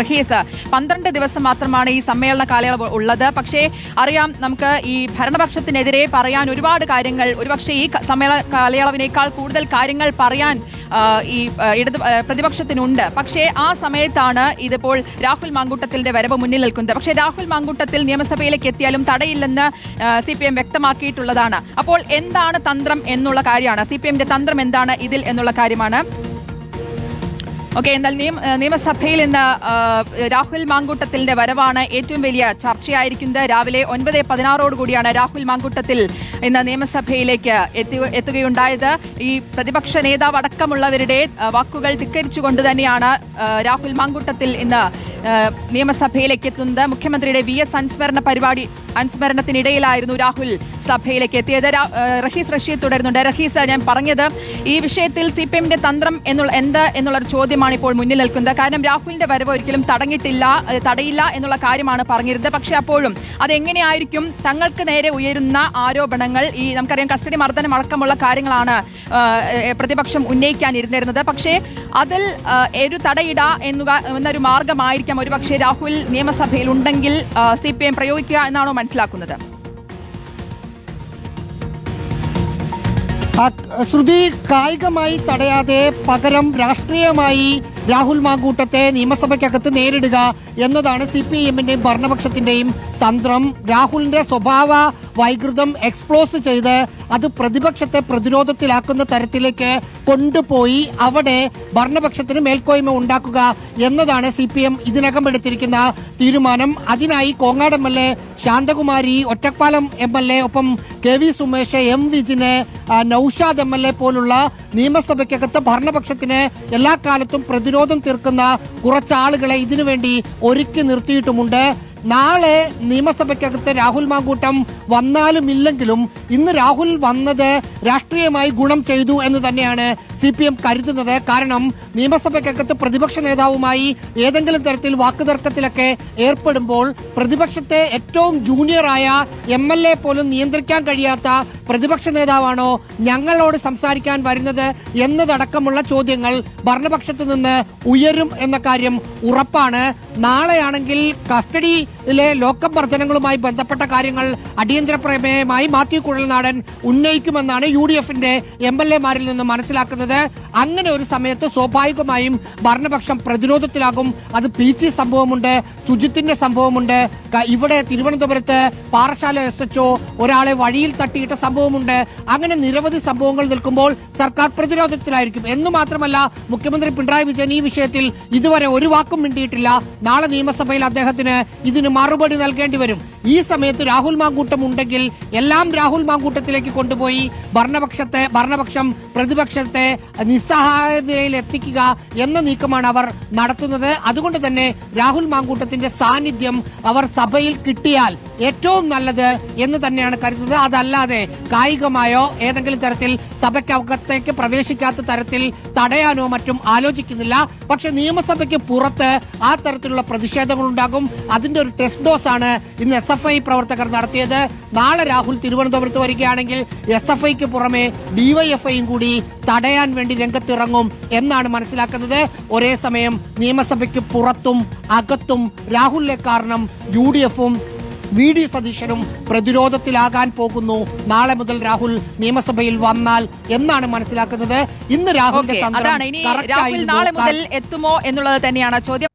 റഹീസ് പന്ത്രണ്ട് ദിവസം മാത്രമാണ് ഈ സമ്മേളന കാലയളവ് ഉള്ളത്. പക്ഷേ അറിയാം നമുക്ക് ഈ ഭരണപക്ഷത്തിനെതിരെ പറയാൻ ഒരുപാട് കാര്യങ്ങൾ ഒരുപക്ഷെ ഈ സമ്മേളന കാലയളവിനേക്കാൾ കൂടുതൽ കാര്യങ്ങൾ പറയാൻ ഈ ഇടതു പ്രതിപക്ഷത്തിനുണ്ട്. പക്ഷേ ആ സമയത്താണ് ഇതിപ്പോൾ രാഹുൽ മാങ്കൂട്ടത്തിന്റെ വരവ് മുന്നിൽ നിൽക്കുന്നത്. പക്ഷേ രാഹുൽ മാങ്കൂട്ടത്തിൽ നിയമസഭയിലേക്ക് എത്തിയാലും തടയില്ലെന്ന് സി പി എം വ്യക്തമാക്കിയിട്ടുള്ളതാണ്. അപ്പോൾ എന്താണ് തന്ത്രം എന്നുള്ള കാര്യമാണ്? സി പി എമ്മിന്റെ തന്ത്രം എന്താണ് ഇതിൽ എന്നുള്ള കാര്യമാണ്? ഓക്കെ എന്നാൽ നിയമ നിയമസഭയിൽ ഇന്ന് രാഹുൽ മാങ്കൂട്ടത്തിന്റെ വരവാണ് ഏറ്റവും വലിയ ചർച്ചയായിരിക്കുന്നത്. രാവിലെ ഒൻപത് പതിനാറോട് കൂടിയാണ് രാഹുൽ മാങ്കൂട്ടത്തിൽ ഇന്ന് നിയമസഭയിലേക്ക് എത്തി എത്തുകയുണ്ടായത്. ഈ പ്രതിപക്ഷ നേതാവ് അടക്കമുള്ളവരുടെ വാക്കുകൾ ധിക്കരിച്ചുകൊണ്ട് തന്നെയാണ് രാഹുൽ മാങ്കൂട്ടത്തിൽ ഇന്ന് നിയമസഭയിലേക്ക് എത്തുന്നത് മുഖ്യമന്ത്രിയുടെ വി എസ് അനുസ്മരണ പരിപാടി അനുസ്മരണത്തിനിടയിലായിരുന്നു രാഹുൽ സഭയിലേക്ക് എത്തിയത്. റഹീസ് റഷീദ് തുടരുന്നുണ്ട്. റഹീസ് ഞാൻ പറഞ്ഞത് ഈ വിഷയത്തിൽ സി പി എമ്മിന്റെ തന്ത്രം എന്നുള്ള എന്ത് എന്നുള്ളൊരു ചോദ്യമാണ് ഇപ്പോൾ മുന്നിൽ നിൽക്കുന്നത്. കാരണം രാഹുലിന്റെ വരവ് ഒരിക്കലും തടഞ്ഞിട്ടില്ല തടയില്ല എന്നുള്ള കാര്യമാണ് പറഞ്ഞിരുന്നത്. പക്ഷേ അപ്പോഴും അതെങ്ങനെയായിരിക്കും തങ്ങൾക്ക് നേരെ ഉയരുന്ന ആരോപണങ്ങൾ ഈ നമുക്കറിയാം കസ്റ്റഡി മർദ്ദനം അടക്കമുള്ള കാര്യങ്ങളാണ് പ്രതിപക്ഷം ഉന്നയിക്കാൻ ഉന്നയിക്കാനിരുന്നിരുന്നത്. പക്ഷേ അതിൽ ഒരു തടയിട എന്നൊരു മാർഗമായിരിക്കാം ഒരുപക്ഷെ രാഹുൽ നിയമസഭയിൽ ഉണ്ടെങ്കിൽ സി പി എം പ്രയോഗിക്കുക എന്നാണോ മനസ്സിലാക്കുന്നത്? ശ്രുതി കായികമായി തടയാതെ പകരം രാഷ്ട്രീയമായി രാഹുൽ മാങ്കൂട്ടത്തെ നിയമസഭയ്ക്കകത്ത് നേരിടുക എന്നതാണ് സി പി എമ്മിന്റെയും ഭരണപക്ഷത്തിന്റെയും തന്ത്രം. രാഹുലിന്റെ സ്വഭാവ വൈകൃതം എക്സ്പ്ലോസ് ചെയ്ത് അത് പ്രതിപക്ഷത്തെ പ്രതിരോധത്തിലാക്കുന്ന തരത്തിലേക്ക് കൊണ്ടുപോയി അവിടെ ഭരണപക്ഷത്തിന് മേൽക്കോയ്മ ഉണ്ടാക്കുക എന്നതാണ് സി പി എം ഇതിനകം എടുത്തിരിക്കുന്ന തീരുമാനം. അതിനായി Kongad M L A Shanthakumari Ottapalam M L A ഒപ്പം K V Sumesh M Vijin Noushad M L A പോലുള്ള നിയമസഭയ്ക്കകത്ത് ഭരണപക്ഷത്തിന് എല്ലാ കാലത്തും പ്രതിരോധം തീർക്കുന്ന കുറച്ചാളുകളെ ഇതിനുവേണ്ടി ഒരുക്കി നിർത്തിയിട്ടുമുണ്ട്. നാളെ നിയമസഭയ്ക്കകത്ത് രാഹുൽ മാങ്കൂട്ടം വന്നാലും ഇല്ലെങ്കിലും ഇന്ന് രാഹുൽ വന്നത് രാഷ്ട്രീയമായി ഗുണം ചെയ്തു എന്ന് തന്നെയാണ് സി പി എം കരുതുന്നത്. കാരണം നിയമസഭയ്ക്കകത്ത് പ്രതിപക്ഷ നേതാവുമായി ഏതെങ്കിലും തരത്തിൽ വാക്കുതർക്കത്തിലൊക്കെ ഏർപ്പെടുമ്പോൾ പ്രതിപക്ഷത്തെ ഏറ്റവും ജൂനിയറായ എം എൽ എ പോലും നിയന്ത്രിക്കാൻ കഴിയാത്ത പ്രതിപക്ഷ നേതാവാണോ ഞങ്ങളോട് സംസാരിക്കാൻ വരുന്നത് എന്നതടക്കമുള്ള ചോദ്യങ്ങൾ ഭരണപക്ഷത്ത് നിന്ന് ഉയരും എന്ന കാര്യം ഉറപ്പാണ്. നാളെയാണെങ്കിൽ കസ്റ്റഡിയിലെ ലോക്കപ്പ് വർധനങ്ങളുമായി ബന്ധപ്പെട്ട കാര്യങ്ങൾ അടിയന്തര പ്രമേയമായി മാത്യു കുഴൽനാടൻ ഉന്നയിക്കുമെന്നാണ് യു ഡി എഫിന്റെ എം എൽ എമാരിൽ നിന്ന് മനസ്സിലാക്കുന്നത്. അങ്ങനെ ഒരു സമയത്ത് സ്വാഭാവികമായും ഭരണപക്ഷം പ്രതിരോധത്തിലാകും. അത് പി ജി സംഭവമുണ്ട് സുജിത്തിന്റെ സംഭവമുണ്ട്. ഇവിടെ തിരുവനന്തപുരത്ത് പാറശാല എസ് എച്ച് ഒരാളെ വഴിയിൽ തട്ടിയിട്ട സംഭവമുണ്ട്. അങ്ങനെ നിരവധി സംഭവങ്ങൾ നിൽക്കുമ്പോൾ സർക്കാർ പ്രതിരോധത്തിലായിരിക്കും. എന്ന് മാത്രമല്ല മുഖ്യമന്ത്രി പിണറായി വിജയൻ ഈ വിഷയത്തിൽ ഇതുവരെ ഒരു വാക്കും മിണ്ടിയിട്ടില്ല. നാളെ നിയമസഭയിൽ അദ്ദേഹത്തിന് ഇതിന് മറുപടി നൽകേണ്ടി വരും. ഈ സമയത്ത് രാഹുൽ മാങ്കൂട്ടം ഉണ്ടെങ്കിൽ എല്ലാം രാഹുൽ മാങ്കൂട്ടത്തിലേക്ക് കൊണ്ടുപോയി ഭരണപക്ഷത്തെ ഭരണപക്ഷം പ്രതിപക്ഷത്തെ നിസ്സഹായതയിൽ എത്തിക്കുക എന്ന നീക്കമാണ് അവർ നടത്തുന്നത്. അതുകൊണ്ട് തന്നെ രാഹുൽ മാങ്കൂട്ടത്തിന്റെ സാന്നിധ്യം അവർ സഭയിൽ കിട്ടിയാൽ ഏറ്റവും നല്ലത് എന്ന് തന്നെയാണ് കരുതുന്നത്. അതല്ലാതെ കായികമായോ ഏതെങ്കിലും തരത്തിൽ സഭയ്ക്കകത്തേക്ക് പ്രവേശിക്കാത്ത തരത്തിൽ തടയാനോ മറ്റും ആലോചിക്കുന്നില്ല. പക്ഷെ നിയമസഭയ്ക്ക് പുറത്ത് ആ തരത്തിലുള്ള പ്രതിഷേധങ്ങൾ ഉണ്ടാകും അതിന്റെ ഒരു ടെസ്റ്റ് ഡോസ് ആണ് ഇന്ന് എസ് എഫ് ഐ പ്രവർത്തകർ നടത്തിയത്. നാളെ രാഹുൽ തിരുവനന്തപുരത്ത് വരികയാണെങ്കിൽ എസ് എഫ് ഐക്ക് പുറമെ ഡിവൈഎഫ്ഐയും കൂടി തടയാൻ വേണ്ടി രംഗത്തിറങ്ങും എന്നാണ് മനസ്സിലാക്കുന്നത്. ഒരേ സമയം നിയമസഭയ്ക്ക് പുറത്തും അകത്തും രാഹുലിനെ കാരണം യു ഡി എഫും വി ഡി സതീശനും പ്രതിരോധത്തിലാകാൻ പോകുന്നു. നാളെ മുതൽ രാഹുൽ നിയമസഭയിൽ വന്നാൽ എന്നാണ് മനസ്സിലാക്കുന്നത്. ഇന്ന് രാഹുലിന്റെ നാളെ മുതൽ എത്തുമോ എന്നുള്ളത് തന്നെയാണ് ചോദ്യം.